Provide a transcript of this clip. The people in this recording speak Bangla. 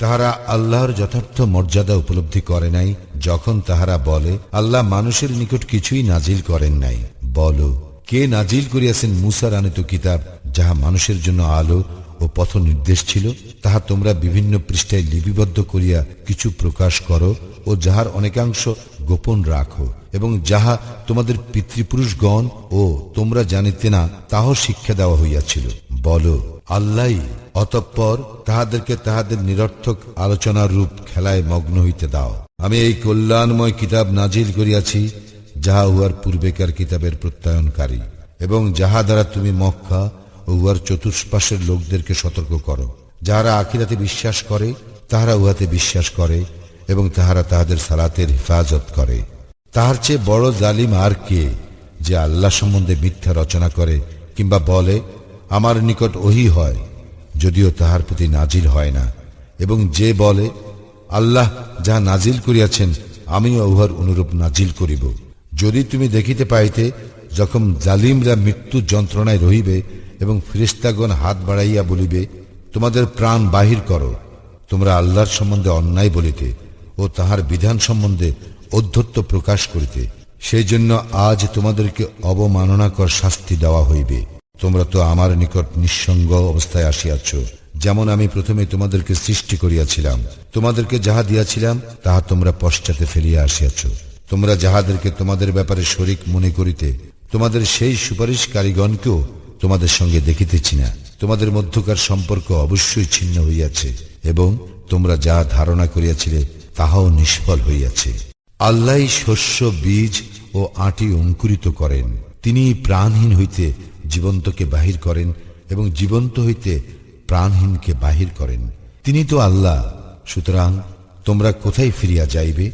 তাহারা আল্লাহর যথার্থ মর্যাদা উপলব্ধি করে নাই, যখন তাহারা বলে, আল্লাহ মানুষের নিকট কিছুই নাজিল করেন নাই। বল, কে নাজিল করিয়াছেন মুসার আনিত কিতাব, যাহা মানুষের জন্য আলো ও পথ নির্দেশ ছিল? তাহা তোমরা বিভিন্ন পৃষ্ঠায় লিপিবদ্ধ করিয়া কিছু প্রকাশ করো ও যাহার অনেকাংশ গোপন রাখো, এবং যাহা তোমাদের পিতৃপুরুষগণ ও তোমরা জানিতে না, তাহাও শিক্ষা দেওয়া হইয়াছিল। বলো আল্লাহ অতঃপর তাহাদেরকে তাহাদের নিরর্থক আলোচনার রূপ খেলায় মগ্ন হইতে দাও। আমি এই কল্যাণময় কিতাব নাজিল করিয়াছি, যাহা উহার পূর্বেকার কিতাবের প্রত্যয়নকারী, এবং যাহা দ্বারা তুমি মক্কা ও উহার চতুষ্পাশের লোকদেরকে সতর্ক করো। যাহারা আখিরাতে বিশ্বাস করে, তাহারা উহাতে বিশ্বাস করে, এবং তাহারা তাহাদের সালাতের হেফাজত করে। তাহার চেয়ে বড় জালিম আর কে যে আল্লাহ সম্বন্ধে মিথ্যা রচনা করে, কিংবা বলে, আমার নিকট ওহি হয় যদিও তাহার প্রতি নাজিল হয় না। এবং যে বলে, আল্লাহ যাহা নাজিল করিয়াছেন, আমিও উহার অনুরূপ নাজিল করিব। যদি তুমি দেখিতে পাইতে, যখন জালিমরা মৃত্যু যন্ত্রণায় রহিবে এবং ফিরিস্তাগণ হাত বাড়াইয়া বলিবে, তোমাদের প্রাণ বাহির করো। তোমরা আল্লাহর সম্বন্ধে অন্যায় বলিতে ও তাহার বিধান সম্বন্ধে অধ্যত্ব প্রকাশ করিতে। সেই জন্য আজ তোমাদেরকে অবমাননাকর শাস্তি দেওয়া হইবে। তোমরা তো আমার নিকট নিঃসঙ্গ অবস্থায় আসিয়াছ। যেমন আমি প্রথমে তোমাদেরকে সৃষ্টি করিয়াছিলাম, তোমাদেরকে যাহা দিয়াছিলাম, তাহা তোমরা পশ্চাতে ফেলিয়া আসিয়াছ। তোমরা যাহাদেরকে তোমাদের ব্যাপারে শরিক মনে করিতে, তোমাদের সেই সুপারিশকারীগণকেও তোমাদের সঙ্গে দেখিতেছি না। তোমাদের মধ্যকার সম্পর্ক অবশ্যই ছিন্ন হইয়াছে, এবং তোমরা যা ধারণা করিয়াছিলে, তাহাও নিষ্ফল হইয়াছে। আল্লাহ শস্য, বীজ ও আটি অঙ্কুরিত করেন। তিনি প্রাণহীন হইতে জীবন্তকে বাহির করেন এবং জীবন্ত হইতে প্রাণহীনকে বাহির করেন। তিনি তো আল্লাহ, সুতরাং তোমরা কোথায় ফিরিয়া যাইবে?